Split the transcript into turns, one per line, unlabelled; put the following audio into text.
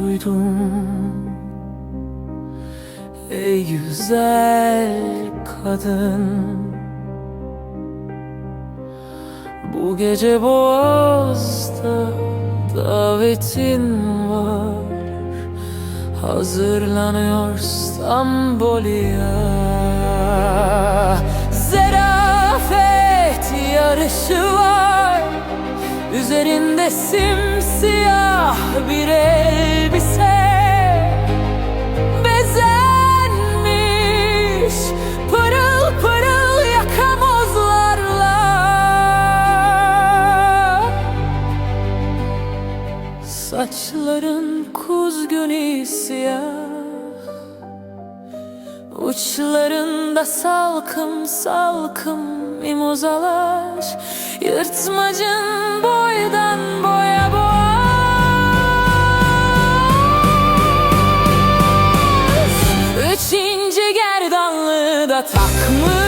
duydum. Ey güzel kadın. Bu gece Boğaz'da davetin var. Hazırlanıyor İstanbul'a Zerafet yarışı var. Üzerinde simsiyah bir el. Saçların kuzguni siyah. Uçlarında salkım salkım mimozalar. Yırtmacın boydan boya boğaz Üç inci gerdanlığı da takmış